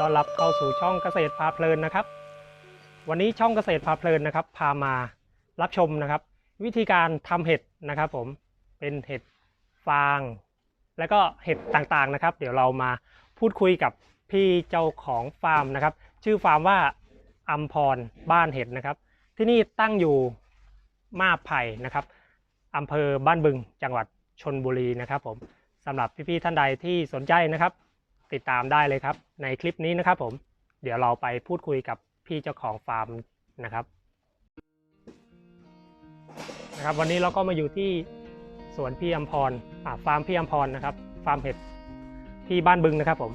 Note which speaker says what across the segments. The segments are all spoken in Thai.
Speaker 1: ต้อนรับเข้าสู่ช่องเกษตรพาเพลินนะครับ วันนี้ช่องเกษตรพาเพลินนะครับ พามารับชมนะครับ วิธีการทำเห็ดนะครับ ผมเป็นเห็ดฟาง แล้วก็เห็ดต่างๆนะครับ เดี๋ยวเรามาพูดคุยกับพี่เจ้าของฟาร์มนะครับ ชื่อฟาร์มว่าอัมพรบ้านเห็ดนะครับ ที่นี่ตั้งอยู่มาบไผ่นะครับอำเภอบ้านบึงจังหวัดชนบุรีนะครับ ผมสำหรับพี่ๆท่านใดที่สนใจนะครับ ติดตามได้เลยครับ ในคลิปนี้นะครับผมเดี๋ยวเราไปพูดคุยกับพี่เจ้าของฟาร์มนะครับนะครับ วันนี้เราก็มาอยู่ที่สวนพี่อัมพรอ่าฟาร์มพี่อัมพรนะครับ ฟาร์มเห็ดที่บ้านบึงนะครับ ผม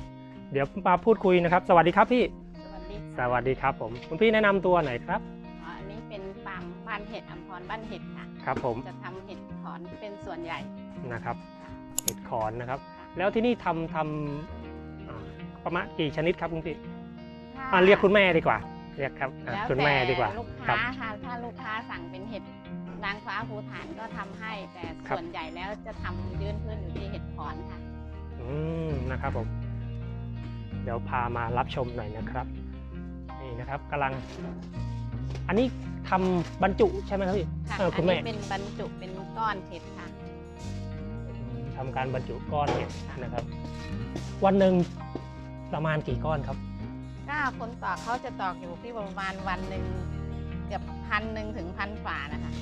Speaker 1: เดี๋ยวมาพูดคุยนะครับ สวัสดีครับพี่
Speaker 2: สวัสดี
Speaker 1: สวัสดีครับผมคุณพี่แนะนำตัวหน่อยครับ
Speaker 2: อ๋ออันนี้เป็นฟาร์มบ้านเห็ดอัมพรบ้านเห็ดค่ะ
Speaker 1: ครับ ผม
Speaker 2: จะทำเห็ดขอนเป็นส่วนใหญ่
Speaker 1: นะครับ
Speaker 2: ค่ะ
Speaker 1: เห็ดขอนนะครับ
Speaker 2: ค่ะ
Speaker 1: แล้วที่นี่ทำทำอ่า ประมาณกี่ชนิดครับคุณพี่
Speaker 2: ถ้า
Speaker 1: อ่าเรียกคุณแม่ดีกว่า เรียกครับอ่า
Speaker 2: แล้ว
Speaker 1: คุณแม่ดีกว่า
Speaker 2: แต่ลูก
Speaker 1: ครั
Speaker 2: ค้า
Speaker 1: บ
Speaker 2: ค่ะถ้าลูกค้าสั่งเป็นเห็ดนางฟ้าภูฐานก็ทำให้ แต่
Speaker 1: ครับ
Speaker 2: ส่วนใหญ่แล้วจะทำยืนพื้นอยู่ที่เห็ดขอนค่ะ
Speaker 1: อืมนะครับผมเดี๋ยวพามารับชมหน่อยนะครับ นี่นะครับกำลัง อันนี้ทำบรรจุใช่ไหมครับพี่
Speaker 2: ค่ะ
Speaker 1: เออคุ
Speaker 2: อั
Speaker 1: ณ
Speaker 2: น
Speaker 1: แม่
Speaker 2: นี้เป็นบรรจุเป็นก้อนเห็ดค่ะ
Speaker 1: ทำการบรรจุก้อนเห็ดนะครับ วันหนึ่ง ประมาณกี่ก้อนครับ
Speaker 2: ก็คนตอกเขาจะตอกอยู่ที่ประมาณวันหนึ่งเกือบพันหนึ่งถึงพันฝานะคะ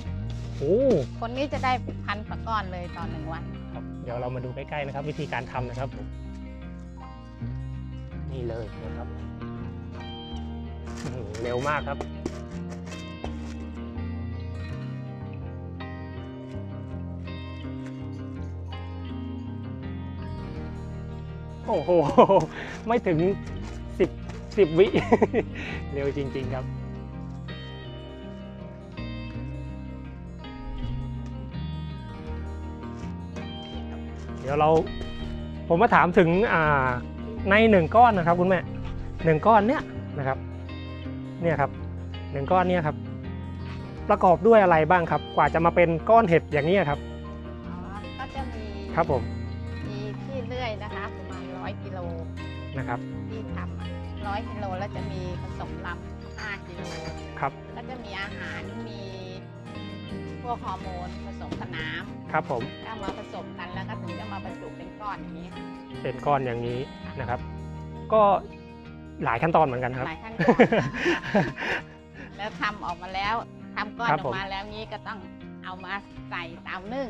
Speaker 1: โอ้
Speaker 2: คนนี้จะได้พันฝาก้อนเลยต่อหนึ่งวัน
Speaker 1: ครับ เดี๋ยวเรามาดูใกล้ๆนะครับ วิธีการทำนะครับผมนี่เลยนะครับอื้อหือเร็วมากครับ โอ้โห ไม่ถึงสิบสิบวิ เร็วจริง ๆ ครับ เดี๋ยวเราผมมาถามถึงอ่าในหนึ่งก้อนนะครับคุณแม่หนึ่งก้อนเนี้ยนะครับเนี่ยครับหนึ่งก้อนเนี่ยครับ ประกอบด้วยอะไรบ้างครับ กว่าจะมาเป็นก้อนเห็ดอย่างนี้ยครับ
Speaker 2: อ๋อก็จะมี
Speaker 1: ครับผม
Speaker 2: มี นะครั
Speaker 1: บ
Speaker 2: ที่ทำร้อยกิโลแล้วจะมีผสมลำห้ากิโล
Speaker 1: ครับ
Speaker 2: ก็จะมีอาหารมีพวกฮอร์โมนผสมกับน้
Speaker 1: ครับผมำ
Speaker 2: ก็มาผสมกันแล้วก็ถึงจะมาบรรจุเป็นก้อนอย่างนี้ค่ะ
Speaker 1: เป็นก้อนอย่างนี้นะครับ ก็หลายขั้นตอนเหมือนกันครับ
Speaker 2: หลายขั้นตอนแล้วทำออกมาแล้วทำก้อน
Speaker 1: ครับ
Speaker 2: ออ
Speaker 1: ผม
Speaker 2: กมาแล้วนี้ก็ต้องเอามาใส่เตานึ่ง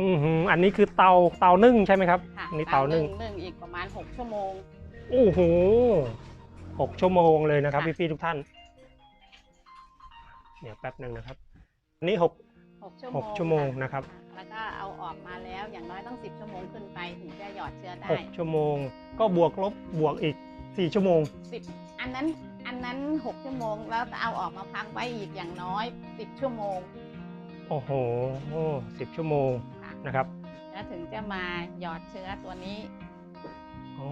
Speaker 1: อือหืออันนี้คือเตาเตานึ่งใช่ไหมครับ
Speaker 2: ค่ะ
Speaker 1: อันนี่เตานึ่ง
Speaker 2: นึ่งอีกประมาณ 6 ชั่วโมง
Speaker 1: โอ้โหหกชั่วโมงเลยนะครับ
Speaker 2: ค่ะ
Speaker 1: พี่ๆทุกท่าน เดี๋ยวแป๊บหนึ่งนะครับ อันนี้หก
Speaker 2: 6ชั่ว
Speaker 1: ห
Speaker 2: โม
Speaker 1: ก
Speaker 2: ง
Speaker 1: ชั่วโมง
Speaker 2: ค่ะ
Speaker 1: นะครับ
Speaker 2: แล้วก็เอาออกมาแล้วอย่างน้อยต้อง 10 ชั่วโมงขึ้นไปถึงจะหยอดเชื้อได้
Speaker 1: หกชั่วโมง ก็บวกลบบวกอีกสี่ชั่วโมง
Speaker 2: 10 อันนั้นอันนั้น 6 ชั่วโมง แล้วเอาออกมาพักไว้อีกอย่างน้อย 10 ชั่วโมง
Speaker 1: โอ้โหสิบชั่วโมง
Speaker 2: ค่ะ
Speaker 1: นะครับ
Speaker 2: แล้วถึงจะมาหยอดเชื้อตัวนี้
Speaker 1: อ๋อ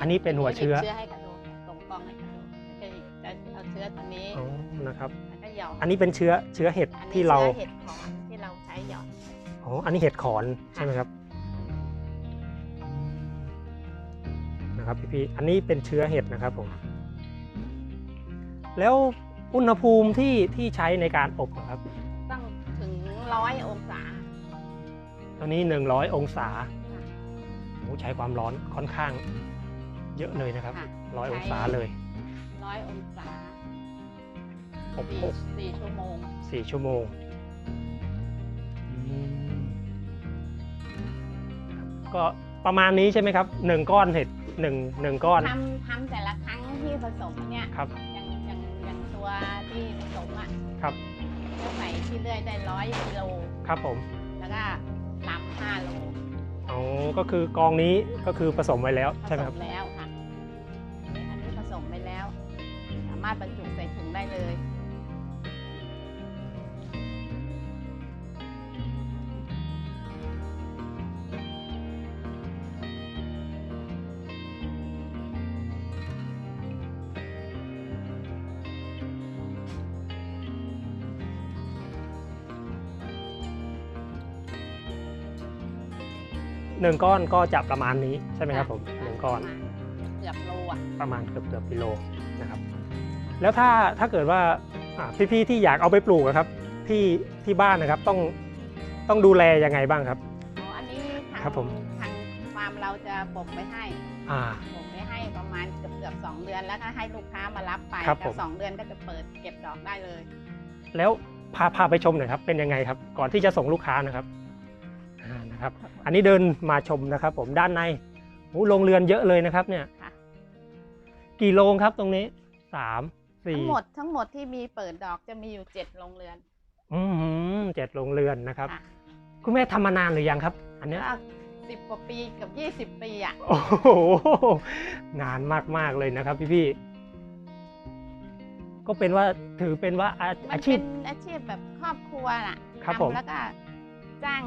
Speaker 1: อันนี้เป็นหัวเชื้อ
Speaker 2: หยิบเชื้อให้กระดูกตรงกล้องให้กระดูกจะหยิบจะเอาเชื้อตัวนี้
Speaker 1: อ๋อ นะครับ
Speaker 2: แล้วก็หยอด
Speaker 1: อันนี้เป็นเชื้อเชื้อเห็ด
Speaker 2: อันนี้
Speaker 1: ที่เรา
Speaker 2: เชื้อเห็ดขอนที่เราใช้หยอด
Speaker 1: อ๋อ อันนี้เห็ดขอนใช่ไหมครับ นะครับพี่ๆอันนี้เป็นเชื้อเห็ดนะครับผม แล้วอุณหภูมิที่ที่ใช้ในการอบอะครับ
Speaker 2: ต้องถึงร้อยองศา
Speaker 1: ตอนนี้ 100 องศาโอ้ใช้ความร้อนค่อนข้าง เยอะเลยนะครับ
Speaker 2: ค่ะ
Speaker 1: ร้อย
Speaker 2: ใช้
Speaker 1: องศาเลย
Speaker 2: ร้อยองศา
Speaker 1: อบ
Speaker 2: สี่
Speaker 1: อบ
Speaker 2: สี่ชั่วโมง
Speaker 1: สี่ชั่วโมงอืมก็ประมาณนี้ใช่ไหมครับหนึ่งก้อนเห็ดหนึ่งหนึ่งก้อน
Speaker 2: ทำทำแต่ละครั้งที่ผสมเนี่ย
Speaker 1: ครับ
Speaker 2: อย่างอย่างอย่างตัวที่ผสมอะ
Speaker 1: ครับ
Speaker 2: จะใส่ที่เลื่อยได้ร้อยกิโล
Speaker 1: ครับผม
Speaker 2: แล้วก็ลำห้าโล
Speaker 1: อ๋อก็คือกองนี้ก็คือผสมไว้แล้ว
Speaker 2: ผ
Speaker 1: ใช่ไหม
Speaker 2: ส
Speaker 1: ครับ
Speaker 2: มแล้วามารถบรรจุใส่ถุงได้เลย
Speaker 1: หนึ่งก้อนก็จะประมาณนี้ใช่ไหมครับผมหนึ่งก้อน
Speaker 2: เกื
Speaker 1: ประมาณเกือบเกือบกิโลนะครับ แล้วถ้าถ้าเกิดว่าอ่าพี่ๆที่อยากเอาไปปลูกอะครับที่ที่บ้านนะครับต้องต้องดูแลยังไงบ้างครับ
Speaker 2: อ๋ออันนี้ทาง
Speaker 1: ครับผม
Speaker 2: ทางฟาร์มเราจะบ่มไว้ให้
Speaker 1: อ่า
Speaker 2: บ่มไว้ให้ประมาณเกือบเกือบสองเดือนแล้วก็ให้ลูกค้ามารับไป
Speaker 1: ครับ
Speaker 2: ก็
Speaker 1: ผม
Speaker 2: สองเดือนก็จะเปิดเก็บดอกได้เลย
Speaker 1: แล้วพาพาไปชมหน่อยครับเป็นยังไงครับ ก่อนที่จะส่งลูกค้านะครับอ่านะครับ อันนี้เดินมาชมนะครับ ผมด้านในโอ้โรงเรือนเยอะเลยนะครับ เนี่ย
Speaker 2: ค่ะ
Speaker 1: กี่โรงครับตรงนี้สาม สี่
Speaker 2: ทั้งหมดทั้งหมดที่มีเปิดดอกจะมีอยู่เจ็ดโรงเรือน
Speaker 1: อืมเจ็ดโรงเรือนนะครับ
Speaker 2: ค่ะ
Speaker 1: คุณแม่ทำมานานหรือยังครับ อันเนี้ย
Speaker 2: ก็สิบกว่าปีเกับยี่สิบปีอะ
Speaker 1: โอ้โหนานมากๆเลยนะครับพี่ๆก็เป็นว่าถือเป็นว่าอา
Speaker 2: มั
Speaker 1: อานชีพ
Speaker 2: เป็นอาชีพแบบครอบครัวน่ะ
Speaker 1: ครับผม
Speaker 2: ทำแล้วก็จ้าง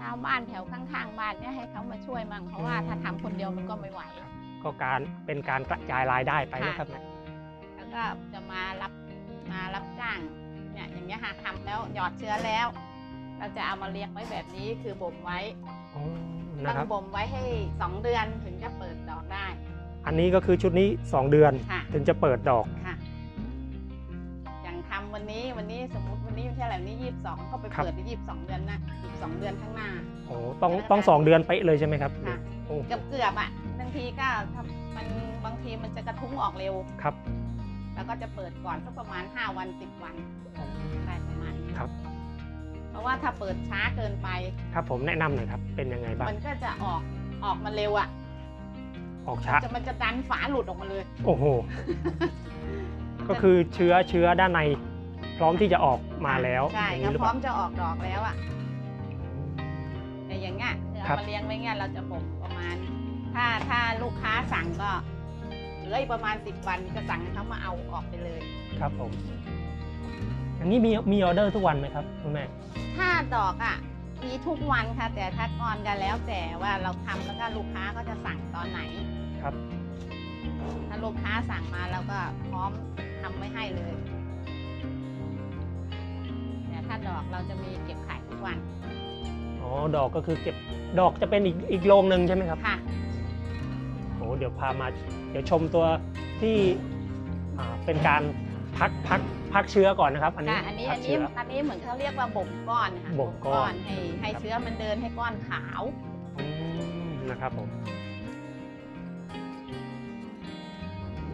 Speaker 2: ชาวบ้านแถวข้างๆบ้านเนี่ยให้เขามาช่วยมั่งเพราะว่าถ้าทำคนเดียวมันก็ไม่ไหว
Speaker 1: ก็การเป็นการกระจายรายได้ไป
Speaker 2: ค่ะ
Speaker 1: นะครับเนี่ย
Speaker 2: แล้ว ก็จะมารับมารับจ้างเนี่ยอย่างเงี้ยค่ะทำแล้วหยอดเชื้อแล้ว เราจะเอามาเลี้ยงไว้แบบนี้คือบ่มไว้
Speaker 1: อ๋อ
Speaker 2: ต้
Speaker 1: นะ
Speaker 2: อง
Speaker 1: ครับ
Speaker 2: บ่มไว้ให้สองเดือนถึงจะเปิดดอกได้
Speaker 1: อันนี้ก็คือชุดนี้ 2 เดือน
Speaker 2: ค่ะ
Speaker 1: ถึงจะเปิดดอก
Speaker 2: ค่ะอย่างทำวันนี้วันนี้สมมติวันนี้วันที่อะไรวันนี้ยี่สิบสองก็ไป
Speaker 1: ครับ
Speaker 2: เปิดในยี่สิบสองเดือนนะอีกสองเดือนข้างหน้า
Speaker 1: โอ้ต้องต้องสองเดือนไปะเลยใช่ไหมครับ
Speaker 2: ค่ะ
Speaker 1: โอ้
Speaker 2: เกือบเกือบๆอะบางทีก็ถ้ามันบางทีมันจะกระทุ้งออกเร็ว
Speaker 1: ครับ
Speaker 2: แล้วก็จะเปิดก่อนสักประมาณ 5 วัน 10 วันได้ประมาณนี้
Speaker 1: ครับ
Speaker 2: เพราะว่าถ้าเปิดช้าเกินไป
Speaker 1: ครับผมแนะนำหน่อยครับ เป็นยังไงบ้าง
Speaker 2: มันก็จะออกออกมาเร็วอะ
Speaker 1: ออกช้า
Speaker 2: จะมันจะดันฝาหลุดออกมาเลย
Speaker 1: โอ้โห ก็คือเชื้อเชื้อด้านใน พร้อมที่จะออกมาแล้ว
Speaker 2: ใช่
Speaker 1: อย่าง
Speaker 2: ก็
Speaker 1: นี้หรือ
Speaker 2: พ
Speaker 1: เป
Speaker 2: ร้อ
Speaker 1: ล่าม
Speaker 2: จะออกดอกแล้วอะแต่อย่างเงี้ยคือ
Speaker 1: ครั
Speaker 2: เอา
Speaker 1: บ
Speaker 2: มาเลี้ยงไว้เงี้ยเราจะบ่มประมาณ ถ้าถ้าลูกค้าสั่งก็เห ลืออีกประมาณ 10 วันก็สั่งให้เขามาเอาออกไปเลย
Speaker 1: ครับผมอันนี้มีมีออเดอร์ทุกวันไหมครับคุณแม่
Speaker 2: ถ้าดอกอะมีทุกวันค่ะ แต่ถ้าก่อนกันแล้วแต่ว่าเราทำแล้วก็ลูกค้าก็จะสั่งตอนไหน
Speaker 1: ครับ
Speaker 2: ถ้าลูกค้าสั่งมาเราก็พร้อมทำไว้ให้เลย แต่ถ้าดอกเราจะมีเก็บขายทุกวัน
Speaker 1: อ๋อ ดอกก็คือเก็บ ดอกจะเป็นอีกอีกโรงหนึ่งใช่ไหมครับ
Speaker 2: ค่ะ
Speaker 1: โอ้เดี๋ยวพามา เดี๋ยวชมตัวที่อ่าเป็นการพักพักพักเชื้อก่อนนะครับ อันนี้
Speaker 2: ค่ะอันนี้
Speaker 1: พั
Speaker 2: อั
Speaker 1: ก
Speaker 2: นนี้
Speaker 1: เชื้อ
Speaker 2: อันนี้เหมือนเขาเรียกว่าบ่มก้อนค่ะ
Speaker 1: บ่มก้อน
Speaker 2: ให้ให้
Speaker 1: ครับ
Speaker 2: เชื้อมันเดินให้ก้อนขาว
Speaker 1: อืมนะครับผม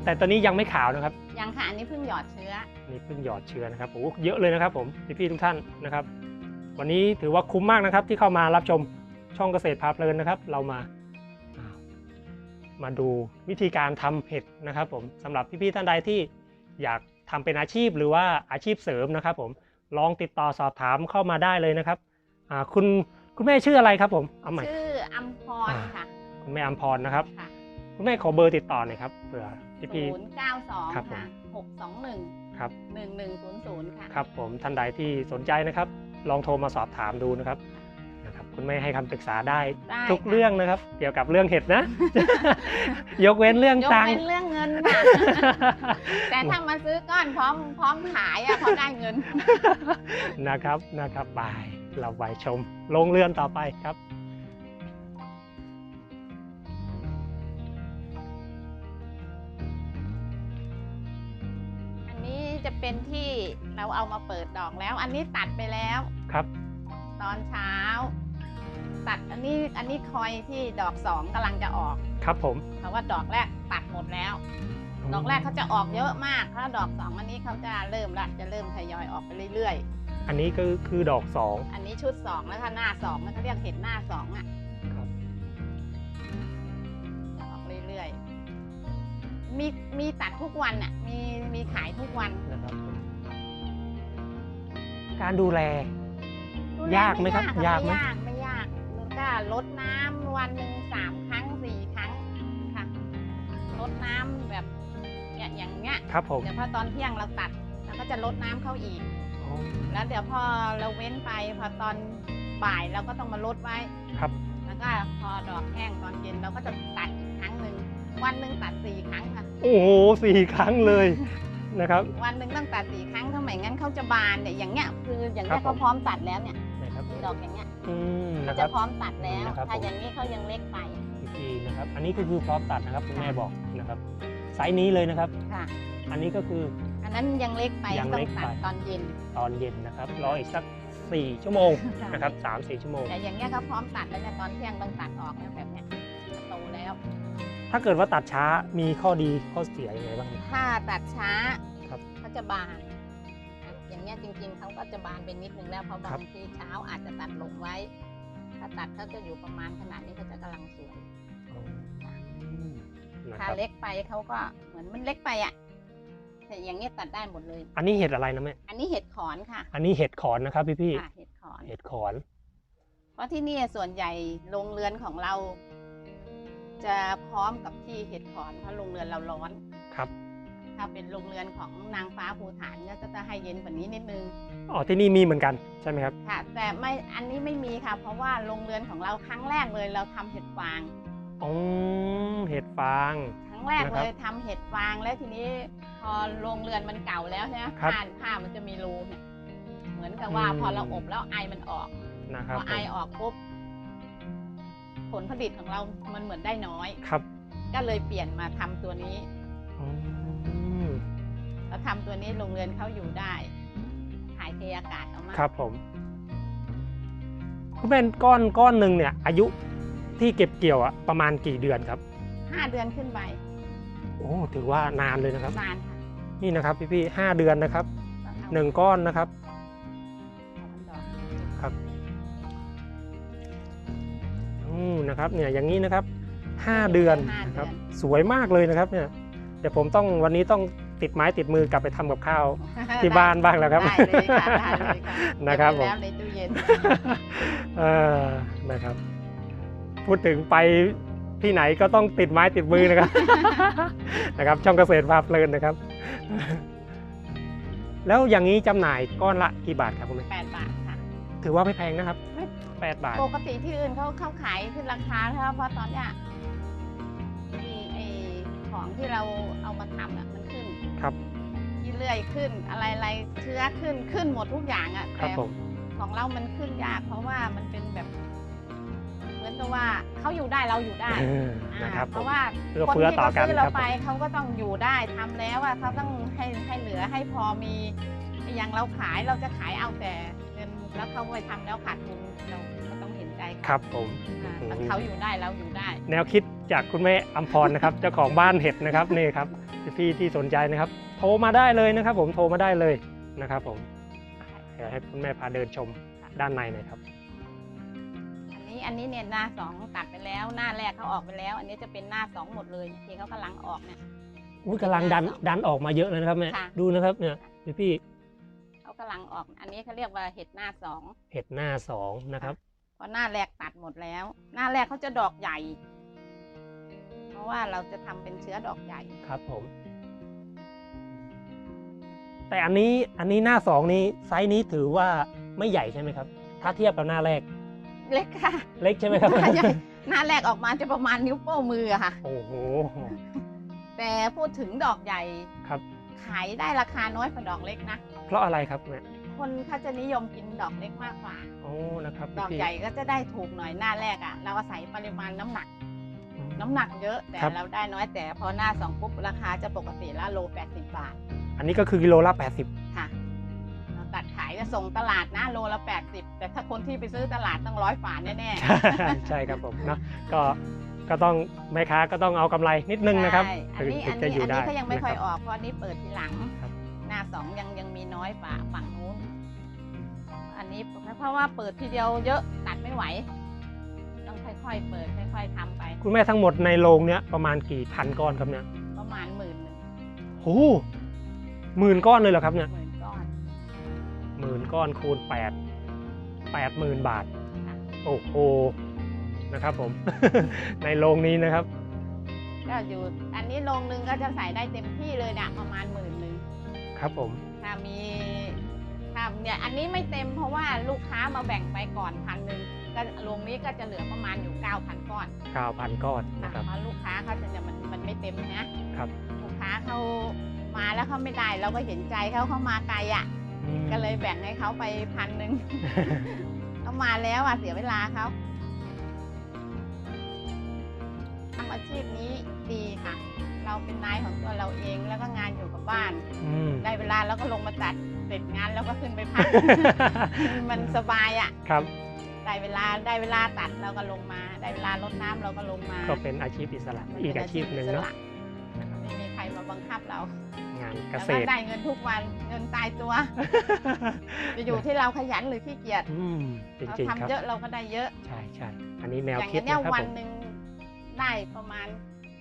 Speaker 1: แต่ตอนนี้ยังไม่ขาวนะครับ
Speaker 2: ยังค่ะอันนี้เพิ่งหยอดเชื้อ
Speaker 1: นี่เพิ่งหยอดเชื้อนะครับโอ้โหเยอะเลยนะครับผมพี่ๆทุกท่านนะครับ วันนี้ถือว่าคุ้มมากนะครับที่เข้ามารับชมช่องเกษตรพาเพลินนะครับ เรามาอ่า มาดูวิธีการทำเห็ดนะครับผมสำหรับพี่ๆท่านใดที่อยากทำเป็นอาชีพหรือว่าอาชีพเสริมนะครับ ผมลองติดต่อสอบถามเข้ามาได้เลยนะครับอ่าคุณคุณแม่ชื่ออะไรครับผมเอาใหม่
Speaker 2: ชื่ออัมพร
Speaker 1: อ่า
Speaker 2: ค่ะ
Speaker 1: คุณแม่อัมพรนะครับ
Speaker 2: ค่ะ
Speaker 1: คุณแม่ขอเบอร์ติดต่อหน่อยครับเผื่อพี่
Speaker 2: ศูนย์เก้าสอง
Speaker 1: ครับผม
Speaker 2: ค่ะหกสองหนึ่ง
Speaker 1: ๆครับ
Speaker 2: หนึ่งหนึ่งศูนย์ศูนย์ค่ะ
Speaker 1: ครับผมท่านใดที่สนใจนะครับ ลองโทรมาสอบถามดูนะครับนะ ครับคุณแม่ให้คำปรึกษาได้
Speaker 2: ได้
Speaker 1: ทุก
Speaker 2: ค่ะ
Speaker 1: เรื่องนะครับ เกี่ยวกับเรื่องเห็ดนะ ยกเว้นเรื่อง
Speaker 2: ยก
Speaker 1: ตังค์
Speaker 2: เว้นเรื่องเงินค่ะ แต่ถ้ามาซื้อก้อนพร้อมพร้อมขายอะพอได้เงิน
Speaker 1: นะครับนะครับบายเราไปชมโรงเรือนต่อไปครับ
Speaker 2: อันนี้จะเป็นที่เราเอามาเปิดดอกแล้ว อันนี้ตัดไปแล้ว
Speaker 1: ครับ
Speaker 2: ตอนเช้า ตัดอันนี้อันนี้คอยที่ดอกสองกำลังจะออก
Speaker 1: ครับผม
Speaker 2: เพราะว่าดอกแรกตัดหมดแล้ว ดอกแรกเขาจะออกเยอะมากถ้าดอกสองอันนี้เขาจะเริ่มละจะเริ่มทยอยออกไปเรื่อย
Speaker 1: อันนี้ก็คือดอกสอง
Speaker 2: ๆอันนี้ชุดสองแล้วค่ะหน้าสองแล้วเขาเรียกเห็ดหน้าสองอะ
Speaker 1: ครับ
Speaker 2: จะออกเรื่อยๆมีมีตัดทุกวันอะมีมีขายทุกวัน
Speaker 1: นะครับผมการดูแล
Speaker 2: ดูแล
Speaker 1: ยากไหมครับ
Speaker 2: อะ
Speaker 1: ยากไหม
Speaker 2: ไม่ยากไม่ยากแล้วก็ลดน้ำวันหนึ่งสามครั้งสี่ครั้งค่ะลดน้ำแบบเนี่ยอย่างเงี้ย
Speaker 1: ครับผม
Speaker 2: เดี๋ยวพอตอนเที่ยงเราตัดเราก็จะลดน้ำเข้าอีก
Speaker 1: อ๋อ
Speaker 2: แล้วเดี๋ยวพอเราเว้นไปพอตอนบ่ายเราก็ต้องมาลดไว้
Speaker 1: ครับ
Speaker 2: แล้วก็พอดอกแห้งตอนเย็นเราก็จะตัดอีกครั้งหนึ่งวันหนึ่งตัดสี่ครั้งค่ะ
Speaker 1: โอ้โหสี่ครั้งเลยนะครับ
Speaker 2: วันหนึ่งต้องตัดสี่ครั้งถ้าไม่งั้นเขาจะบานเนี่ยอย่างเงี้ยคืออย่าง
Speaker 1: ครั
Speaker 2: เงี้
Speaker 1: บ
Speaker 2: ย
Speaker 1: ผม
Speaker 2: เขาพร้อมตัดแล้วเนี่ย
Speaker 1: นะครับ
Speaker 2: ดอกอย่างเงี้ย
Speaker 1: อืม
Speaker 2: เขา
Speaker 1: นะค
Speaker 2: จะ
Speaker 1: รับ
Speaker 2: พร้อมตัดแล้ว
Speaker 1: นะครับ
Speaker 2: ถ้า
Speaker 1: ผม
Speaker 2: อย่างนี้เขายังเล็กไป
Speaker 1: อดีนะครับ อันนี้ก็คือพร้อมตัดนะครับคุณแม่
Speaker 2: ค่ะ
Speaker 1: บอกนะครับ ไซส์นี้เลยนะครับ
Speaker 2: ค่ะ
Speaker 1: อันนี้ก็คือ
Speaker 2: อันนั้นยังเล็กไป
Speaker 1: ยัง
Speaker 2: ต้อ
Speaker 1: เล็
Speaker 2: ง
Speaker 1: ก
Speaker 2: ตัด
Speaker 1: ไป
Speaker 2: ตอนเย็น
Speaker 1: ตอนเย็นนะครับ รออีกสัก 4 ชั่วโมง
Speaker 2: ค่ะ
Speaker 1: นะครับสามสี่ชั่วโมง
Speaker 2: แต่อย่างเงี้ยเขาพร้อมตัดแล้วเนี่ยตอนเที่ยงต้องตัดออกเนี่ยแบบเนี้ยโตแล้ว
Speaker 1: ถ้าเกิดว่าตัดช้ามีข้อดีข้อเสียยังไงบ้าง
Speaker 2: ถ้าตัดช้า
Speaker 1: ครับ
Speaker 2: เขาจะบาน อย่างเงี้ยจริงๆเขาก็จะบานไปนิดนึงแล้วเพราะ
Speaker 1: ครับ
Speaker 2: บางทีเช้าอาจจะตัดลงไว้ ถ้าตัดเขาจะอยู่ประมาณขนาดนี้เขาจะกำลังสวย
Speaker 1: อืมนะค
Speaker 2: ถ้า
Speaker 1: รับ
Speaker 2: เล็กไปเขาก็เหมือนมันเล็กไปอะแต่อย่างเงี้ยตัดได้หมดเลย
Speaker 1: อันนี้เห็ดอะไรนะแม่
Speaker 2: อันนี้เห็ดขอนค่ะ
Speaker 1: อันนี้เห็ดขอนนะครับพี่พี่
Speaker 2: ค่ะเห็ดขอน
Speaker 1: ๆเห็ดขอน
Speaker 2: เพราะที่นี่ส่วนใหญ่โรงเรือนของเรา จะพร้อมกับที่เห็ดขอนเพราะโรงเรือนเราร้อน
Speaker 1: ครับ
Speaker 2: ถ้าเป็นโรงเรือนของนางฟ้าภูฐานก็จะให้เย็นกว่านี้นิดนึง
Speaker 1: อ๋อที่นี่มีเหมือนกันใช่ไหมครับ
Speaker 2: ค่ะ แต่ไม่อันนี้ไม่มีค่ะ เพราะว่าโรงเรือนของเราครั้งแรกเลยเราทำเห็ดฟาง
Speaker 1: อ๋อเห็ดฟาง
Speaker 2: ครั้งแรก
Speaker 1: นะครับ
Speaker 2: เลยทำเห็ดฟางแล้วทีนี้พอโรงเรือนมันเก่าแล้วใช่ไหม
Speaker 1: ครับ
Speaker 2: ผ้าผ้ามันจะมีรูเนี่ยเหมือนกับว่า
Speaker 1: อืม
Speaker 2: พอเราอบแล้วไอมันออก
Speaker 1: นะค
Speaker 2: พ
Speaker 1: รับ
Speaker 2: อไอออกปุ๊บผลผลิตของเรามันเหมือนได้น้อย
Speaker 1: ครับ
Speaker 2: ก็เลยเปลี่ยนมาทำตัวนี้
Speaker 1: อืม
Speaker 2: แล้วทำตัวนี้โรงเรือนเขาอยู่ได้ถ่ายเทอากาศออกมา
Speaker 1: ครับผมคุณเป็นก้อนก้อนหนึ่งเนี่ย อายุที่เก็บเกี่ยวอะประมาณกี่เดือนครับ
Speaker 2: ห้าเดือนขึ้นไป
Speaker 1: โอ้ถือว่านานเลยนะครับ
Speaker 2: นานค่ะ
Speaker 1: นี่นะครับพี่พี่ๆห้าเดือนนะครับ
Speaker 2: ต้องเอา
Speaker 1: หนึ่งก้อนนะครับ
Speaker 2: เอาอันดอก
Speaker 1: ครับอืมนะครับเนี่ยอย่างนี้นะครับห้าเดือนนะครับ สวยมากเลยนะครับเนี่ยเดี๋ยวผมต้องวันนี้ต้อง ติดไม้ติดมือกลับไปทำกับข้าวที่บ้านบ้างแล้วครับ
Speaker 2: ได้เลยค่ะได้เลยค่ะ
Speaker 1: นะครับ
Speaker 2: เก็
Speaker 1: ผม
Speaker 2: ไว้แล้วในตู้เย็น
Speaker 1: เออนะครับ พูดถึงไปที่ไหนก็ต้องติดไม้ติดมือนะครับนะครับ ช่องเกษตรพาเพลินนะครับ แล้วอย่างนี้จำหน่ายก้อนละกี่บาทครับคุณแม่
Speaker 2: แปดบาทค่ะ
Speaker 1: ถือว่าไม่แพงนะครับ
Speaker 2: ไม่
Speaker 1: แปดบาท
Speaker 2: ปกติที่อื่นเขาเขาขายขึ้นราคาแล้วเพราะตอนเนี้ยไอ้ไอ้ของที่เราเอามาทำอะมันขึ้น
Speaker 1: ครับ
Speaker 2: ที่เลื่อยขึ้นอะไรอะไรเชื้อขึ้นขึ้นหมดทุกอย่างอะ
Speaker 1: ครับ
Speaker 2: แต่
Speaker 1: ผม
Speaker 2: ของเรามันขึ้นยาก เพราะว่ามันเป็นแบบ เหมือนกับว่าเขาอยู่ได้เราอยู่ได้
Speaker 1: เออ
Speaker 2: อ่า
Speaker 1: นะครับ
Speaker 2: เพ
Speaker 1: ผม
Speaker 2: ราะว่า
Speaker 1: เอื้อ
Speaker 2: คน
Speaker 1: เฟื้อ
Speaker 2: ที่
Speaker 1: ต่อ
Speaker 2: เขา
Speaker 1: กัน
Speaker 2: ซื้อ
Speaker 1: ค
Speaker 2: เรา
Speaker 1: รับ
Speaker 2: ไปเขาก็ต้องอยู่ได้ทำแล้วอะเขาต้องให้ให้เหลือให้พอมีอย่างเราขายเราจะขายเอาแต่เงินแล้วเขาไปทำแล้วขาดทุนเราก็ต้องเห็นใจเขา
Speaker 1: ครับผม
Speaker 2: อ่า
Speaker 1: อืม
Speaker 2: แต่เขาอยู่ได้เราอยู่ได้
Speaker 1: แนวคิดจากคุณแม่อัมพรนะครับ เจ้าของบ้านเห็ดนะครับนี่ครับ พี่ๆที่สนใจนะครับ โทรมาได้เลยนะครับ ผมโทรมาได้เลยนะครับ ผมเดี๋ยวให้คุณแม่พาเดินชมด้านในหน่อยครับ
Speaker 2: อันนี้อันนี้เนี่ยหน้าสองตัดไปแล้ว หน้าแรกเขาออกไปแล้ว อันนี้จะเป็นหน้าสองหมดเลยที่เขากำลังออกเนี่ย
Speaker 1: อุ้ยกำลังดันดันออกมาเยอะเลยนะครับแม่
Speaker 2: ค่ะ
Speaker 1: ดูนะครับเนี่ยพี่พี่
Speaker 2: เขากำลังออก อันนี้เขาเรียกว่าเห็ดหน้าสอง
Speaker 1: ๆเห็ดหน้าสองนะครับ
Speaker 2: เพราะหน้าแรกตัดหมดแล้ว หน้าแรกเขาจะดอกใหญ่เพ ราะว่าเราจะทำเป็นเชื้อดอกใหญ่
Speaker 1: ครับผม แต่อันนี้อันนี้หน้าสองนี้ไซส์นี้ถือว่าไม่ใหญ่ใช่ไหมครับ ถ้าเทียบกับหน้าแรก
Speaker 2: เล็กค่ะ
Speaker 1: เล็กใช่ไหมครับ
Speaker 2: หน้าใหญ่หน้าแรกออกมาจะประมาณนิ้วโป้งมืออะค่ะ
Speaker 1: โอ้โห
Speaker 2: แต่พูดถึงดอกใหญ่
Speaker 1: ครับ
Speaker 2: ขายได้ราคาน้อยกว่าดอกเล็กนะ
Speaker 1: เพราะอะไรครับแม่
Speaker 2: คนเขาจะนิยมกินดอกเล็กมากกว่า
Speaker 1: โอ้นะครับ
Speaker 2: ดอก
Speaker 1: พี่
Speaker 2: ใหญ่ก็จะได้ถูกหน่อยหน้าแรกอะ่ะ เราอาศัยปริมาณน้ำหนัก
Speaker 1: อืม
Speaker 2: น้ำหนักเยอะแต่
Speaker 1: ครับ
Speaker 2: เราได้น้อยแต่พอหน้าสองปุ๊บราคาจะปกติละโล 80 บาท
Speaker 1: อันนี้ก็คือกิโลละ 80
Speaker 2: ค่ะเราตัดขายจะส่งตลาดนะโลละ 80 แต่ถ้าคนที่ไปซื้อตลาดต้องร้อยฝาแน่
Speaker 1: ใช่ใช่ครับผมเนาะก็ก็ต้องแม่ค้าก็ต้องเอากำไรนิด
Speaker 2: ๆ
Speaker 1: นึงนะครับ
Speaker 2: ใช่อัน
Speaker 1: ถึง
Speaker 2: นี้
Speaker 1: ถึ
Speaker 2: อั
Speaker 1: ง
Speaker 2: น
Speaker 1: จะ
Speaker 2: นี้
Speaker 1: อยู่
Speaker 2: อัน
Speaker 1: ได้
Speaker 2: นี้ก็ยังไม่ค่อย
Speaker 1: นะ
Speaker 2: อ
Speaker 1: รับ
Speaker 2: อกเพราะอันนี้เปิดทีหลัง
Speaker 1: ครับ
Speaker 2: หน้าสองยังยังมีน้อยกว่าฝั่งนู้น อันนี้เพราะว่าเปิดทีเดียวเยอะตัดไม่ไหว ต้องค่อยๆ เปิดค่อยๆทำไป
Speaker 1: คุณแม่ทั้งหมดในโรงเนี้ยประมาณกี่พันก้อนครับเนี่ย
Speaker 2: ประมาณหมื่นหนึ่ง
Speaker 1: โอ้หมื่นก้อนเลยเหรอครับเนี่ย
Speaker 2: หมื่นก้อน
Speaker 1: หมื่นก้อนคูณ8 8หมื่นบาท
Speaker 2: ค่ะ
Speaker 1: โอ้โหนะครับผม ในโรงนี้นะครับ
Speaker 2: ก็อยู่อันนี้โรงนึงก็จะใส่ได้เต็มที่เลยเนี่ยประมาณหมื่นหนึ่ง
Speaker 1: ครับผม
Speaker 2: ถ้ามีถ้าเนี่ยอันนี้ไม่เต็มเพราะว่าลูกค้ามาแบ่งไปก่อนพันหนึ่ง ก็โรงนี้ก็จะเหลือประมาณอยู่ 9,000 ก้อน
Speaker 1: 9,000 ก้อน
Speaker 2: ค่ะ
Speaker 1: นะครับ
Speaker 2: เพราะลูกค้าเขาจะเนี่ยมันมันไม่เต็มนะครับลูกค้าเขามาแล้วเขาไม่ได้เราก็เห็นใจเขาเขามาไกลอะ
Speaker 1: อืม
Speaker 2: ก็เลยแบ่งให้เขาไปพันหนึ่งเขามาแล้วอะเสียเวลาเขาทำอาชีพนี้ดีค่ะ เราเป็นนายของตัวเราเองแล้วก็งานอยู่กับบ้าน
Speaker 1: อืม
Speaker 2: ได้เวลาเราก็ลงมาตัดเสร็จงานแล้วก็ขึ้นไปพักมันสบายอะ
Speaker 1: ครับ
Speaker 2: ได้เวลาได้เวลาตัดเราก็ลงมา ได้เวลารดน้ำเราก็ลงมา
Speaker 1: ก็เป็นอาชีพอิสระ
Speaker 2: มัน
Speaker 1: อีก
Speaker 2: เป็น
Speaker 1: อาชีพหนึ่งเนาะ
Speaker 2: อิสระไม่มีใครมาบังคับเรา
Speaker 1: งานเก
Speaker 2: แต่
Speaker 1: ษ
Speaker 2: ว่า
Speaker 1: ตร
Speaker 2: ได้เงินทุกวันเงินตายตัว จะอยู่ที่เราขยันหรือขี้เกียจ
Speaker 1: อืมจ
Speaker 2: เรา
Speaker 1: ริงๆครั
Speaker 2: ทำ
Speaker 1: บ
Speaker 2: เยอะเราก็ได้เยอะ
Speaker 1: ใช่ใช่อันนี้แนว
Speaker 2: อย่าง
Speaker 1: คิด
Speaker 2: เนี้ย
Speaker 1: นะครับ
Speaker 2: วั
Speaker 1: ผ
Speaker 2: น
Speaker 1: ม
Speaker 2: หนึ่งได้ประมาณ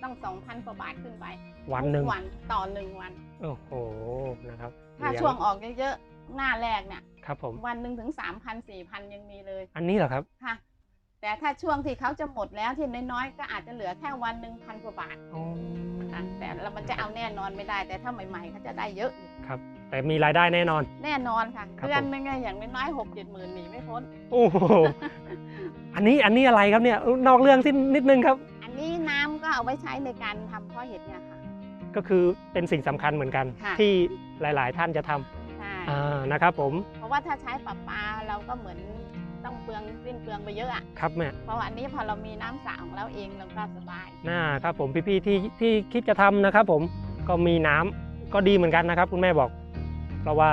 Speaker 2: ต้องสองพันกว่าบาทขึ้นไป
Speaker 1: วันหนึ่ง
Speaker 2: ทุกวันต่อหนึ่งวัน
Speaker 1: โอ้โหนะครับ
Speaker 2: ถ้า
Speaker 1: เลี้ย
Speaker 2: ช่วงออกเยอะๆ หน้าแรกเนี่ย
Speaker 1: ครับผม
Speaker 2: วันหนึ่งถึงสามพันสี่พันยังมีเลย
Speaker 1: อันนี้เหรอครับ
Speaker 2: ค่ะ แต่ถ้าช่วงที่เขาจะหมดแล้วที่น้อยๆ ก็อาจจะเหลือแค่วันหนึ่งพันกว่าบาท
Speaker 1: อ๋อ
Speaker 2: ค่ะแต่เรามันจะเอาแน่นอนไม่ได้ แต่ถ้าใหม่ๆเขาจะได้เยอะอยู่
Speaker 1: ครับ แต่มีรายได้แน่นอน
Speaker 2: แน่นอนค่ะ
Speaker 1: ครับ
Speaker 2: เดือน
Speaker 1: ผม
Speaker 2: นึงอะอย่างน้อยๆหกเจ็ดหมื่นหนีไม่พ้น
Speaker 1: โอ้โห อันนี้อันนี้อะไรครับเนี่ย นอกเรื่องที่นิดนึงครับ
Speaker 2: อันนี้น้ำก็เอาไว้ใช้ในการทำเพาะเห็ดเนี่ยค่ะ
Speaker 1: ก็คือเป็นสิ่งสำคัญเหมือนกัน
Speaker 2: ค่ะ
Speaker 1: ที่หลาย ๆ ท่านจะทำ
Speaker 2: ใช่
Speaker 1: อ่านะครับผม
Speaker 2: เพราะว่าถ้าใช้ปลาปลาเราก็เหมือนต้องเปลืองสิ้นเปลืองไปเยอะอะ
Speaker 1: ครับแม่
Speaker 2: เพราะว่าอันนี้พอเรามีน้ำสระของเราเองเราก็สบาย
Speaker 1: น่าครับผมพี่ๆที่ที่คิดจะทำนะครับผมก็มีน้ำก็ดีเหมือนกันนะครับ คุณแม่บอก เพราะว่า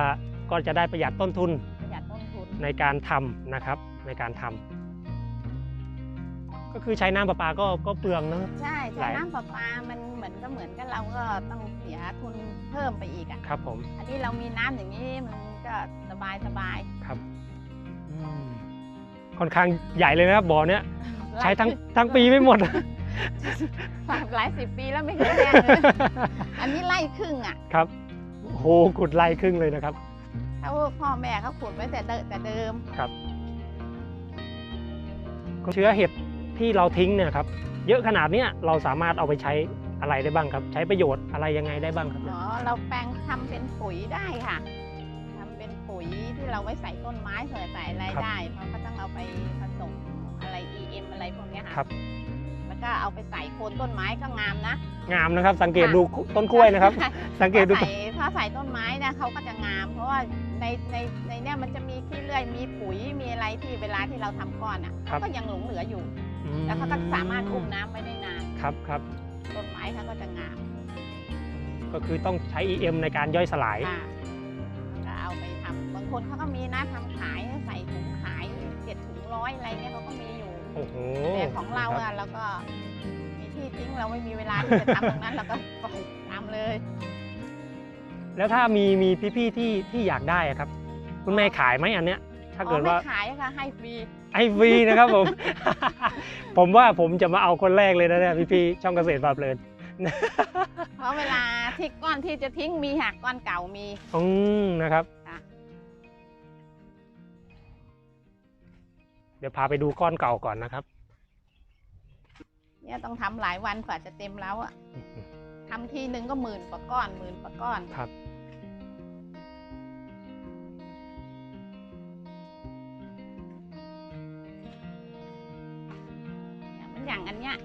Speaker 1: ก็จะได้ประหยัดต้นทุน
Speaker 2: ประหยัดต้นทุน
Speaker 1: ในการทำนะครับในการทำ ก็คือใช้น้ำประปาก็ก็เปลืองเนอะ
Speaker 2: ใช่
Speaker 1: ห
Speaker 2: ใช้
Speaker 1: ลาย
Speaker 2: น้ำประปา มันเหมือนก็เหมือนกับเราก็ต้องเสียทุนเพิ่มไปอีกอะ
Speaker 1: ครับผม
Speaker 2: อันนี้เรามีน้ำอย่างนี้มันก็สบายสบาย
Speaker 1: ครับอืมค่อนข้างใหญ่เลยนะครับบ่อเนี้ยใช้ทั้งทั้งปีไม่หมด
Speaker 2: หลายสิบปีแล้วไม่เคยแห้งเลย อันนี้ไล่ครึ่งอะ
Speaker 1: ครับโหขุดไล่ครึ่งเลยนะครับ
Speaker 2: เขาพ่อแม่เขาขุดไว้แต่เดิมแต่เดิม
Speaker 1: ครับเชื้อเห็ด ที่เราทิ้งเนี่ยครับเยอะขนาดเนี้ยเราสามารถเอาไปใช้อะไรได้บ้างครับ ใช้ประโยชน์อะไรยังไงได้บ้างครับ
Speaker 2: อ๋อเราแปลงทำเป็นปุ๋ยได้ค่ะทำเป็นปุ๋ยที่เราไว้ใส่ต้นไม้ใส่ใส่อะไร
Speaker 1: ครับ
Speaker 2: ได้เพราะเขาต้องเอาไปผสมอะไร EM อะไรพวกเนี้ย
Speaker 1: ครั
Speaker 2: ค่ะ
Speaker 1: บ
Speaker 2: แล้วก็เอาไปใส่โคนต้นไม้ก็งามนะ
Speaker 1: งามนะครับ สังเกตดูต้นกล้วยนะครับ สังเกตดู
Speaker 2: ถ้าใส่ถ้าใส่ต้นไม้นะเขาก็จะงาม เพราะว่าในในในเนี่ยมันจะมีขี้เลื่อยมีปุ๋ยมีอะไรที่เวลาที่เราทำก้อนอะ
Speaker 1: ครับ
Speaker 2: เขาก็ยังหลงเหลืออยู่
Speaker 1: อืม
Speaker 2: แล้วเขาก็สามารถอุ้มน้ำไว้ได้นาน
Speaker 1: ครับครับ
Speaker 2: ต้นไม้เขาก็จะงาม
Speaker 1: ก็คือต้องใช้ EM ในการย่อยสลาย
Speaker 2: ค่ะก็เอาไปทำบางคนเขาก็มีนะทำขายใส่ถุงขายเจ็ดถุงร้อยอะไรเงี้ยเขาก็มีอยู่
Speaker 1: โอ้โห
Speaker 2: แต่ของเรา
Speaker 1: คบ
Speaker 2: อะเราก็มีที่ทิ้งเราไม่มีเวลาที่จะทำตรงนั้นเราก็ปล่อยทำเลย
Speaker 1: แล้วถ้ามีมีพี่ๆที่ที่อยากได้อะครับ คุณแม่ขายไหมอันเนี้ย ถ้าเกิดว่า
Speaker 2: อ๋อไม่ขายค่ะให้ฟรี
Speaker 1: ไอฟรีนะครับผม ผมว่าผมจะมาเอาคนแรกเลยนะเนี่ยพี่ๆช่องเกษตรปลาเพลิน
Speaker 2: เพราะเวลาที่ก้อนที่จะทิ้งมีหักก้อนเก่ามี
Speaker 1: อืมนะครับ
Speaker 2: ค่ะ
Speaker 1: เดี๋ยวพาไปดูก้อนเก่าก่อนนะครับ
Speaker 2: เนี่ยต้องทำหลายวันกว่าจะเต็มแล้วอะทำทีหนึ่งก็หมื่นกว่าก้อนหมื่นกว่าก้อน
Speaker 1: ครับ
Speaker 2: อย่างอันเนี้ย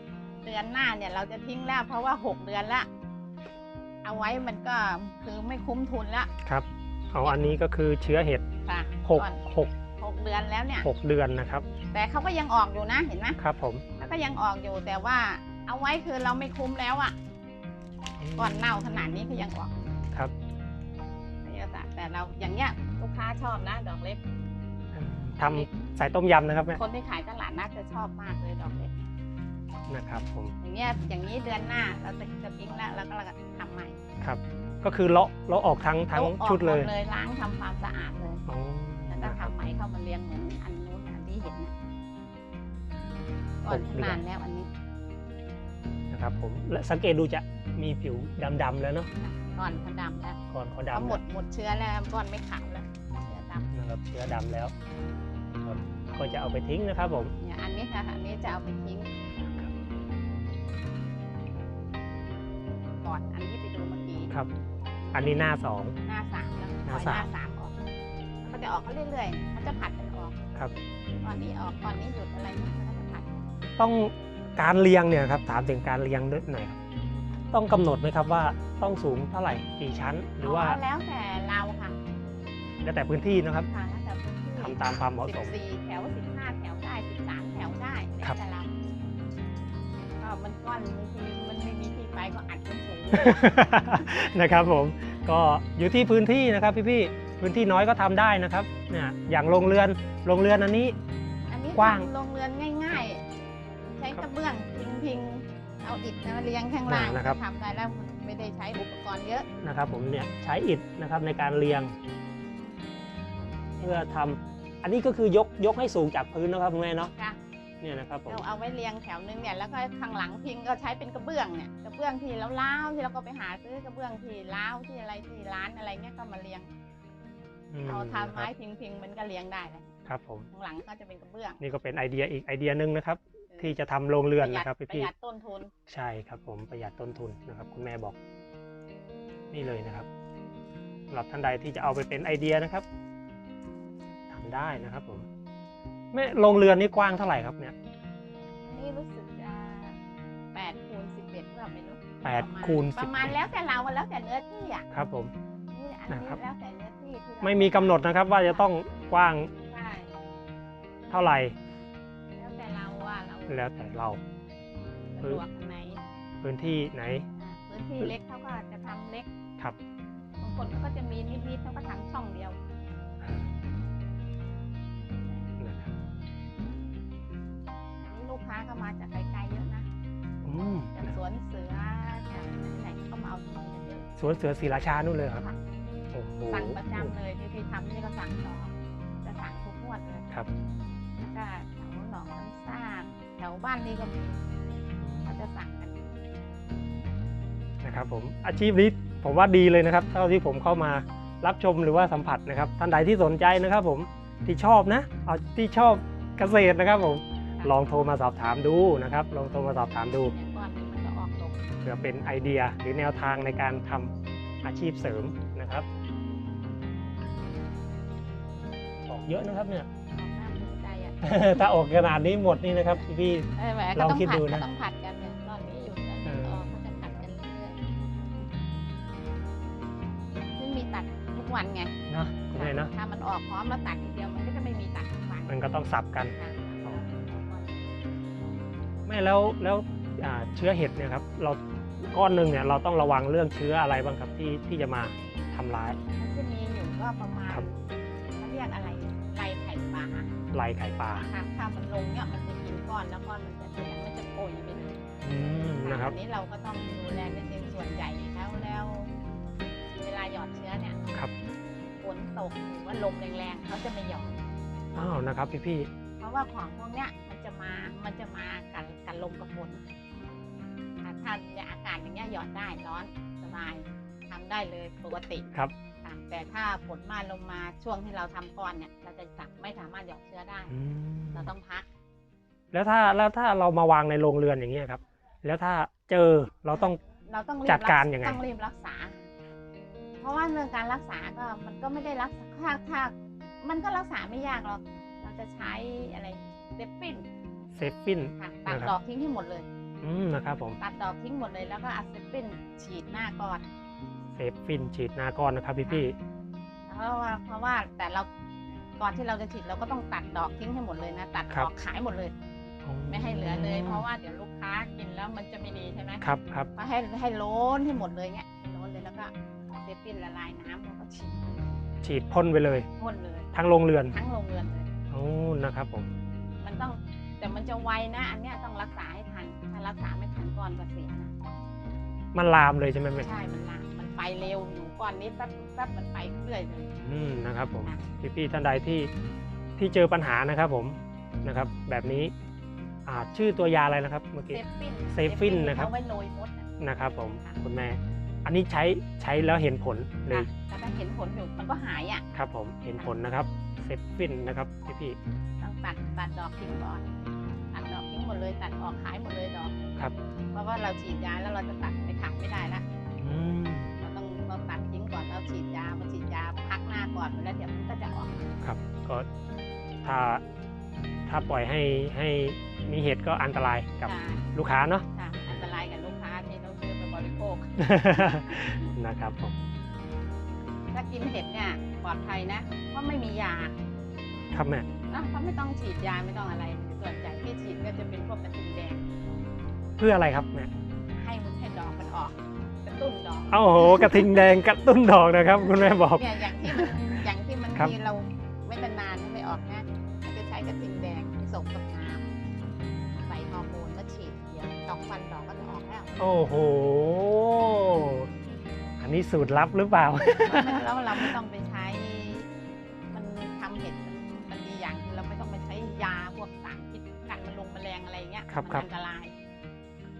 Speaker 2: เดือนหน้าเนี่ยเราจะทิ้งแล้วเพราะว่าหกเดือนละเอาไว้มันก็คือไม่คุ้มทุนละ
Speaker 1: ครับเอาอันนี้ก็คือเชื้อเห็ด
Speaker 2: ค่ะ
Speaker 1: หก
Speaker 2: ก่อน
Speaker 1: หก
Speaker 2: หกเดือนแล้วเนี่ย
Speaker 1: หกเดือนนะครับ
Speaker 2: แต่เขาก็ยังออกอยู่นะเห็นไหม
Speaker 1: ครับ ผม
Speaker 2: เขาก็ยังออกอยู่แต่ว่าเอาไว้คือเราไม่คุ้มแล้วอะก่อนเน่าขนาดนี้ก็ยังออก
Speaker 1: ครับ
Speaker 2: ไม่เยอะแต่แต่เราอย่างเงี้ยลูกค้าชอบนะดอกเล็ก
Speaker 1: ทำใส่ต้มยำนะครับแม่
Speaker 2: คนที่ขายตลาดนัดจะชอบมากเลยดอกเล็ก
Speaker 1: นะครับผม
Speaker 2: อย่างเงี้ยอย่างนี้เดือนหน้าเราจะจะทิ้งแล้วแล้วก็เราก็ทำใหม่
Speaker 1: ครับ ก็คือเลาะเลาะออกทั้งทั้ง
Speaker 2: อาออก
Speaker 1: ชุดเลย
Speaker 2: หมเลยล้างทำความสะอาดเลย
Speaker 1: อ๋อ
Speaker 2: แล้วก็ทำใหม่เข้ามาเลี้ยงเหมือนอันนู้นอันที่เห็นนะก่อนนานแล้วอันนี้
Speaker 1: นะครับผมและสังเกตดูจะมีผิวดำๆแล้วเนาะ
Speaker 2: ก่อนเขาดำแล้ว
Speaker 1: ก่อนเขา
Speaker 2: เขา
Speaker 1: ดำ
Speaker 2: หม
Speaker 1: แล้ว
Speaker 2: ดหมดเชื้อแล้วก้อนไม่ขาวแล้วเชื้อดำ
Speaker 1: นะครับเชื้อดำแล้วครับก็จะเอาไปทิ้งนะครับผม
Speaker 2: เนี่ยอันนี้ค่ะอันนี้จะเอาไปทิ้ง อนอันที่ไปดูเมื่อกี้
Speaker 1: ครับ อันนี้หน้าสอง
Speaker 2: หน้าสามแล้ว
Speaker 1: ห
Speaker 2: ป
Speaker 1: น้า
Speaker 2: ล่อยห
Speaker 1: สาม
Speaker 2: น้าสามออกเขาจะออกเขาเรื่อยๆเขาจะผัดกันออก
Speaker 1: ครับ
Speaker 2: ตอนนี้ออกตอนนี้หยุดอะไรเนี่ยเขาก็จะผัด
Speaker 1: ต้องการเรียงเนี่ยครับถามถึงการเรียงด้วยหน่อยครับต้องกำหนดไหมครับว่าต้องสูงเท่าไหร่กี่ชั้น หรือว่า
Speaker 2: แล้วแต่เราค่ะ
Speaker 1: แล้วแต่พื้นที่นะครับ
Speaker 2: ค่ะแล้วแต่พื้นที่
Speaker 1: ทำตามความเหมาะสม
Speaker 2: สิบสี่แถวสิบห้าแถวได้สิบสามแถวได้แล้ว
Speaker 1: ครับ
Speaker 2: แต่เราก็มันก้อนบางทีมันไม่ มีที่ไปก็อัดเป็นถุง
Speaker 1: นะครับผมก็อยู่ที่พื้นที่นะครับพี่ๆพื้นที่น้อยก็ทำได้นะครับเนี่ยอย่างโรงเรือนโรงเรือนอันนี้
Speaker 2: อันนี้
Speaker 1: กว้าง
Speaker 2: ทำโรงเรือนง่าย ๆ ใช้กระเบื้องพิงๆเอาอิฐมาเรียงข้างล่าง
Speaker 1: นะครับ
Speaker 2: ทำได้แล้วมันไม่ได้ใช้อุปกรณ์เยอะ
Speaker 1: นะครับผมเนี่ยใช้อิฐนะครับในการเรียง เพื่อทำอันนี้ก็คือยกยกให้สูงจากพื้นนะครับคุณแม่เนาะ
Speaker 2: ค่ะ
Speaker 1: เนี่ยนะครับผม
Speaker 2: เราเอาไว้เรียงแถวนึงเนี่ยแล้วก็ข้างหลังพิงก็ใช้เป็นกระเบื้องเนี่ยกระเบื้องที่ล้าวๆที่เราก็ไปหาซื้อกระเบื้องที่ล้าวที่อะไรที่ร้านอะไรเงี้ยก็มาเรียง
Speaker 1: ม
Speaker 2: เอาทำไม้
Speaker 1: นะครับ
Speaker 2: พิงๆมันก็เรียงได้เลย
Speaker 1: ครับผม
Speaker 2: ข้างหลังก็จะเป็นกระเบื้อง
Speaker 1: นี่ก็เป็นไอเดียอีกไอเดียหนึ่งนะครับ ที่จะทำโรงเรือน
Speaker 2: ประหยัด
Speaker 1: นะครับ
Speaker 2: ประ
Speaker 1: พี่
Speaker 2: หยัดต้นทุน
Speaker 1: ๆใช่ครับผมประหยัดต้นทุนนะครับ คุณแม่บอก นี่เลยนะครับสำหรับท่านใดที่จะเอาไปเป็นไอเดียนะครับทำได้นะครับผม แม่โรงเรือนนี่กว้างเท่าไหร่ครับเนี่ย
Speaker 2: นี่รู้สึกจะแปดคูณสิบเอ็ดเพื่อไม่รู้
Speaker 1: แปด
Speaker 2: ประมาณ
Speaker 1: คูณ
Speaker 2: ประมาณ
Speaker 1: 11
Speaker 2: แล้วแต่เราอะแล้วแต่เนื้อที่อะ
Speaker 1: ครับผม
Speaker 2: นี่อันนี้
Speaker 1: นะครับ
Speaker 2: แล้วแต่เนื้อที่ที่เรา
Speaker 1: ไม่มีกำหนดนะครับ ว่าจะต้องกว้าง
Speaker 2: ใช่
Speaker 1: เท่าไหร่
Speaker 2: แล้วแต่เราว่าเรา
Speaker 1: แล้วแต่เรา
Speaker 2: สะดวกไหน
Speaker 1: พื้นที่ไหน
Speaker 2: อ่าพื้นที่เล็กเขาก็จะทำเล็ก
Speaker 1: ครับ
Speaker 2: บางคนเขาก็จะมีนิดๆเขาก็ทำช่องเดียว
Speaker 1: ค้า
Speaker 2: ก็มาจากไกลๆเยอะนะ
Speaker 1: อืม
Speaker 2: จากสวนเสือจากไหนๆก็มาเอาที่นี่กันเยอะ
Speaker 1: สวนเสือศรีราชานู่นเลยครับ
Speaker 2: ค่ะ
Speaker 1: โอ้โห
Speaker 2: สั่งประจำเลยที่พี่ทำนี่ก็สั่งต่อจะสั่งทุกงวดเลย
Speaker 1: ครับ
Speaker 2: แล้วก็แถวหนองน้ำซากแถวบ้านนี้ก็มีเขาจะสั่งกัน
Speaker 1: นะครับผมอาชีพนี้ผมว่าดีเลยนะครับ เท่าที่ผมเข้ามารับชมหรือว่าสัมผัสนะครับท่านใดที่สนใจนะครับ ผมที่ชอบนะเอาที่ชอบเกษตรนะครับผม ลองโทรมาสอบถามดูนะครับ ลองโทรมาสอบถามดู
Speaker 2: อย่างก้อนนี้มันก็ออกดอก
Speaker 1: เพื่อเป็นไอเดียหรือแนวทางในการทำอาชีพเสริมนะครับออกเยอะนะครับเนี่ย
Speaker 2: ออกหน้าภูมิใจอะ
Speaker 1: ถ้าออกขนาดนี้หมดนี่นะครับพี่
Speaker 2: เออแหม
Speaker 1: ล
Speaker 2: ก็
Speaker 1: อง
Speaker 2: ต้อง
Speaker 1: คิด
Speaker 2: ผัด
Speaker 1: ดู
Speaker 2: ก็
Speaker 1: นะ
Speaker 2: ต้องผัดกันเนี่ยตอนนี้อยู่ตอน
Speaker 1: เอ
Speaker 2: นี้
Speaker 1: อ
Speaker 2: ออกก็จะผัดกันเรื่อยๆซึ่งมีตัดทุกวันไง
Speaker 1: เนาะคุณแม่เนาะ
Speaker 2: ถ้ามันออกพร้อมแล้วตัดทีเดียวมันก็จะไม่มีตัดทุกวัน
Speaker 1: มันก็ต้องสับกัน
Speaker 2: ค่ะ
Speaker 1: อ๋อ ไม่แล้วแล้วอ่าเชื้อเห็ดเนี่ยครับเราก้อนหนึ่งเนี่ยเราต้องระวังเรื่องเชื้ออะไรบ้างครับที่ที่จะมาทำร้าย
Speaker 2: มันจะมีอยู่ก็ประมาณ
Speaker 1: ครับ
Speaker 2: เขาเรียกอะไรไรไข่ปลา
Speaker 1: ลายไข่ปลา
Speaker 2: ค่ะถ้ามันลงเนี่ยมันจะกินก้อนแล้วก้อนมันจะเสียมันจะโปรยไปเลย
Speaker 1: อืมนะครับ
Speaker 2: อันนี้เราก็ต้องดูแลนิดนึงส่วนใหญ่แล้วแล้ว เวลาหยอดเชื้อเนี่ย
Speaker 1: ครับ
Speaker 2: ฝนตกหรือว่าลมแรงๆเขาจะไม่หยอด
Speaker 1: อ้าวนะครับพี่พี่
Speaker 2: เพราะว่าของพวกเนี้ย มันจะมามันจะมากันกันลมกับฝนค่ะถ้าเนี่ยอากาศอย่างเงี้ยหยอดได้ร้อนสบายทำได้เลยปกติ
Speaker 1: ครับ
Speaker 2: ค่ะแต่ถ้าฝนมาลมมาช่วงที่เราทำก้อนเนี่ย เราจะสักไม่สามารถหยอดเชื้อได้
Speaker 1: อืม
Speaker 2: เราต้องพัก
Speaker 1: แล้วถ้าแล้วถ้าเรามาวางในโรงเรือนอย่างเงี้ยครับ แล้วถ้าเจอเราต้อง
Speaker 2: เราต้องรีบ
Speaker 1: จัดการ
Speaker 2: ษ
Speaker 1: ยังไง
Speaker 2: ต้องรีบรักษา เพราะว่าเรื่องการรักษาก็มันก็ไม่ได้รักษาถ้าถ้ามันก็รักษาไม่ยากหรอกเราจะใช้อะไรเดฟฟิน
Speaker 1: เซฟฟิน
Speaker 2: ค่ะตัด
Speaker 1: นะครับ
Speaker 2: ดอกทิ้งให้หมดเลย
Speaker 1: อืมนะครับผม
Speaker 2: ตัดดอกทิ้งหมดเลยแล้วก็อัดเซฟฟินฉีดหน้าก่อน
Speaker 1: เซฟฟินฉีดหน้าก้อนนะครับพี่พี่
Speaker 2: เพราะว่าเพราะว่าแต่เราก่อนที่เราจะฉีดเราก็ต้องตัดดอกทิ้งให้หมดเลยนะ ตัดดอกขายหมดเลย ไม่ให้เหลือเลย เพราะว่าเดี๋ยวลูกค้ากินแล้วมันจะไม่ดีใช่ไหม
Speaker 1: ครับครับ
Speaker 2: ก็ให้ให้โล้นให้หมดเลยเงี้ยให้โล้นเลยแล้วก็เอาเซฟฟินละลายน้ำแล้วก็ฉีด
Speaker 1: ฉีดพ่นไปเลย
Speaker 2: พ่นเลย
Speaker 1: ทั้งโรงเรือน
Speaker 2: ทั้งโรงเรือนเลย
Speaker 1: โอ้นะครับผม
Speaker 2: มันต้อง แต่มันจะไวนะ อันเนี้ยต้องรักษาให้ทัน ถ้ารักษาไม่ทันก่อนก็เสียนะ
Speaker 1: มันลามเลยใช่ไหมแม่
Speaker 2: ใช่มันลามมันไปเร็วอยู่ก่อนนี้แป๊บแป๊บมันไปเรื่อยเลย
Speaker 1: อืมนะครับผม
Speaker 2: ค่ะ
Speaker 1: พี่พี่ๆท่านใดที่ที่เจอปัญหานะครับผมนะครับ แบบนี้อ่าชื่อตัวยาอะไรนะครับเมื่อ
Speaker 2: เซ
Speaker 1: กี้
Speaker 2: ฟฟิน
Speaker 1: เซฟฟินนะครับ
Speaker 2: เอาไว้โรยมดน่ะ
Speaker 1: นะครับผม
Speaker 2: ค่ะ
Speaker 1: คุณแม่ อันนี้ใช้ใช้แล้วเห็นผลเลย
Speaker 2: ค่ะแต่ถ้าเห็นผลอยู่มันก็หายอะ
Speaker 1: ครับผมเห็นผลนะครับเซฟฟินนะครับพี่พี่
Speaker 2: ต้องตัดตัดดอกทิ้งก่อนตัดดอกทิ้ง หมดเลยตัดออกขายหมดเลยดอก
Speaker 1: ๆครับ
Speaker 2: เพราะว่าเราฉีดยาแล้วเราจะตัดไปขายไม่ได้ละ
Speaker 1: อืม
Speaker 2: เราต้องเราตัดทิ้งก่อนแล้วฉีดยามาฉีดยาพักหน้าก่อนแล้วเดี๋ยวมันก็จะออก
Speaker 1: ครับก็ถ้าถ้าปล่อยให้ให้มีเหตุก็อันตรายกับ
Speaker 2: ใช่
Speaker 1: ลูกค้าเนาะ
Speaker 2: ค่ะอันตรายกับลูกค้าที่ต้องซื้อไปบริโภค
Speaker 1: นะครับผม
Speaker 2: ถ้ากินเห็ดเนี่ยปลอดภัยนะ เพราะไม่มียา
Speaker 1: ครับแม่
Speaker 2: เนอะเขาไม่ต้องฉีดยาไม่ต้องอะไร ส่วนใหญ่ที่ฉีดก็จะเป็นพวกกระทิงแดง
Speaker 1: เพื่ออะไรครับแม่
Speaker 2: ให้มันให้ดอกมันออก กระตุ้นดอก
Speaker 1: โอ้โหกระทิงแดงกระตุ้นดอกนะครับ คุณแม่บอก
Speaker 2: เนี่ยอย่างที่มันอย่างที่มัน
Speaker 1: ครับ
Speaker 2: มีเราไม่นานๆไม่ออกนะมันจะใช้กระทิงแดงผสมกับน้ำใส่ฮอร์โมนแล้วฉีดเดียวสองวันดอกก็จะออกแล้ว
Speaker 1: โอ้โห อันนี้สูตรลับหรือเปล่า
Speaker 2: แล้วเราไม่ต้องไป งแมลงอะไรเงี้ย
Speaker 1: ครับ
Speaker 2: มั
Speaker 1: ครับ
Speaker 2: อันตราย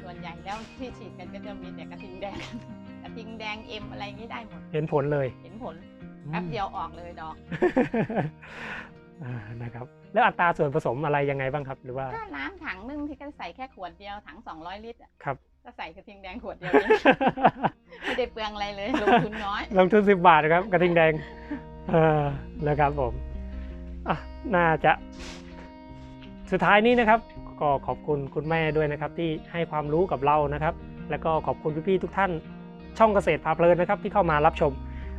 Speaker 2: ส่วนใหญ่แล้วที่ฉีดกันก็จะมีแต่กระทิงแดง กระทิงแดงเอ็มอะไรอย่างนี้ได้หมด
Speaker 1: เห็นผลเลย
Speaker 2: เห็นผลแป๊บเดียวออกเลยดอก
Speaker 1: อ่านะครับ แล้วอัตราส่วนผสมอะไรยังไงบ้างครับ หรือว่า
Speaker 2: ถ้าน้ำถังนึงที่ก็ใส่แค่ขวดเดียวถัง200ลิตรอะ
Speaker 1: ครับ
Speaker 2: ก็ใส่กระทิงแดงขวดเดียวเองไม่ได้เปลืองอะไรเลยลงทุนน้อย
Speaker 1: ลงทุนสิบบาทนะครับ กระทิงแดงเออนะครับผมอะน่าจะ สุดท้ายนี้นะครับ ก็ขอบคุณคุณแม่ด้วยนะครับ ที่ให้ความรู้กับเรานะครับ แล้วก็ขอบคุณพี่ๆทุกท่าน ช่องเกษตรพาเพลินนะครับ ที่เข้ามารับชม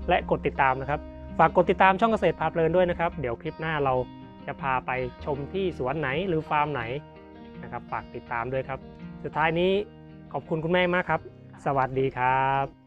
Speaker 1: และกดติดตามนะครับ ฝากกดติดตามช่องเกษตรพาเพลินด้วยนะครับ เดี๋ยวคลิปหน้าเราจะพาไปชมที่สวนไหนหรือฟาร์มไหนนะครับฝากติดตามด้วยครับ สุดท้ายนี้ขอบคุณคุณแม่มากครับ สวัสดีครับ